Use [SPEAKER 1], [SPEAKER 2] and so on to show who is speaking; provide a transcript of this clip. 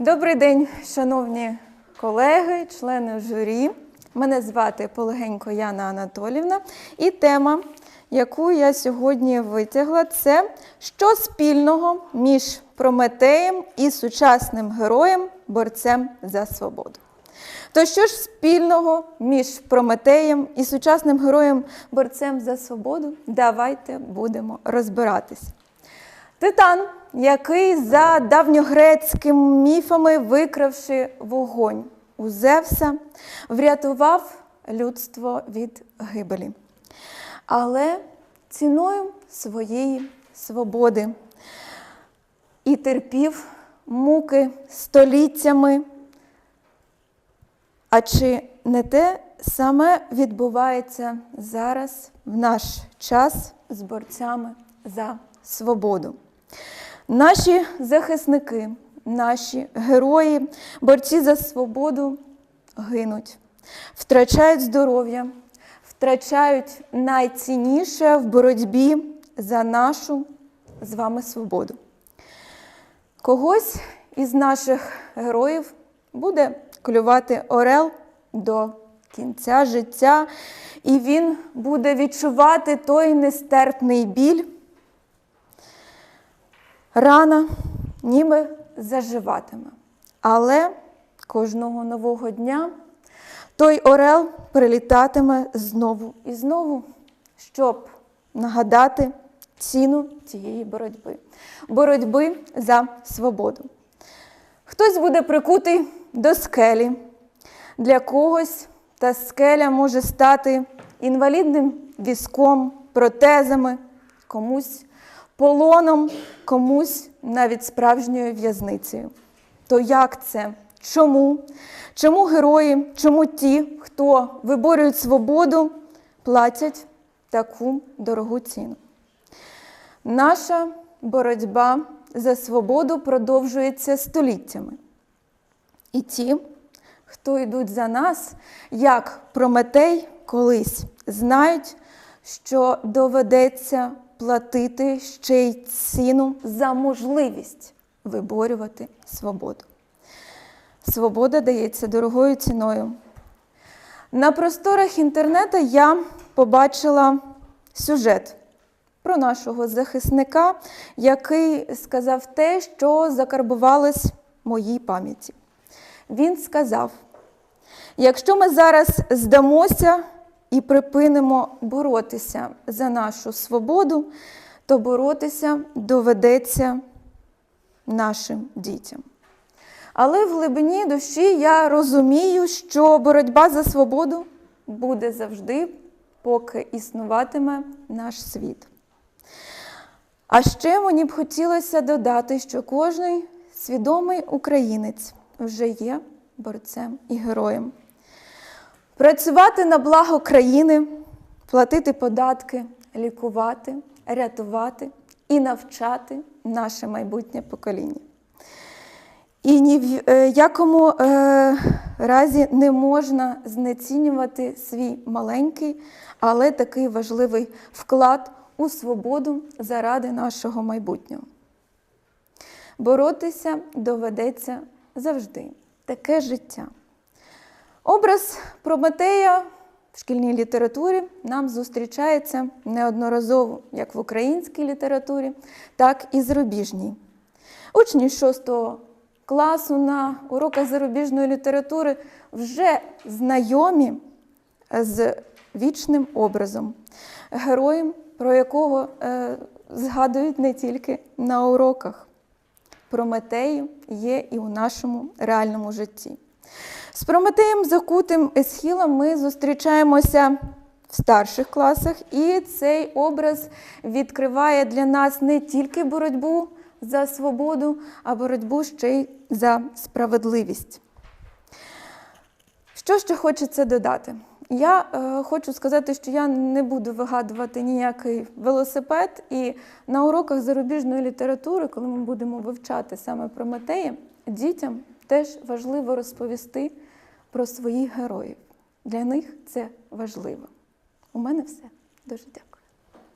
[SPEAKER 1] Добрий день, шановні колеги, члени журі. Мене звати Полегенько Яна Анатолівна, і тема, яку я сьогодні витягла, це що спільного між Прометеєм і сучасним героєм, борцем за свободу. То що ж спільного між Прометеєм і сучасним героєм борцем за свободу? Давайте будемо розбиратись. Титан, який за давньогрецькими міфами, викравши вогонь у Зевса, врятував людство від гибелі. Але ціною своєї свободи і терпів муки століттями. А чи не те саме відбувається зараз в наш час з борцями за свободу? Наші захисники, наші герої, борці за свободу гинуть, втрачають здоров'я, втрачають найцінніше в боротьбі за нашу з вами свободу. Когось із наших героїв буде клювати орел до кінця життя, і він буде відчувати той нестерпний біль. Рана ніби заживатиме. Але кожного нового дня той орел прилітатиме знову і знову, щоб нагадати ціну цієї боротьби боротьби за свободу. Хтось буде прикутий до скелі. Для когось та скеля може стати інвалідним візком, протезами, комусь полоном, комусь навіть справжньою в'язницею. То як це? Чому? Чому герої, чому ті, хто виборюють свободу, платять таку дорогу ціну? Наша боротьба за свободу продовжується століттями. І ті, хто йдуть за нас, як Прометей колись, знають, що доведеться платити ще й ціну за можливість виборювати свободу. Свобода дається дорогою ціною. На просторах інтернету я побачила сюжет про нашого захисника, який сказав те, що закарбувалось моїй пам'яті. Він сказав: якщо ми зараз здамося і припинимо боротися за нашу свободу, то боротися доведеться нашим дітям. Але в глибині душі я розумію, що боротьба за свободу буде завжди, поки існуватиме наш світ. А ще мені б хотілося додати, що кожний свідомий українець вже є борцем і героєм. Працювати на благо країни, платити податки, лікувати, рятувати і навчати наше майбутнє покоління. І ні в е, якому е, разі не можна знецінювати свій маленький, але такий важливий вклад у свободу заради нашого майбутнього. Боротися доведеться завжди таке життя. Образ Прометея в шкільній літературі нам зустрічається неодноразово як в українській літературі, так і зарубіжній. Учні 6 класу на уроках зарубіжної літератури вже знайомі з вічним образом, героєм, про якого е, згадують не тільки на уроках. Прометею є і у нашому реальному житті. З Прометеєм Закутим Есхілом ми зустрічаємося в старших класах, і цей образ відкриває для нас не тільки боротьбу за свободу, а боротьбу ще й за справедливість. Що ще хочеться додати? Я е, хочу сказати, що я не буду вигадувати ніякий велосипед, і на уроках зарубіжної літератури, коли ми будемо вивчати саме Прометея, дітям теж важливо розповісти про своїх героїв. Для них це важливо. У мене все. Дуже дякую.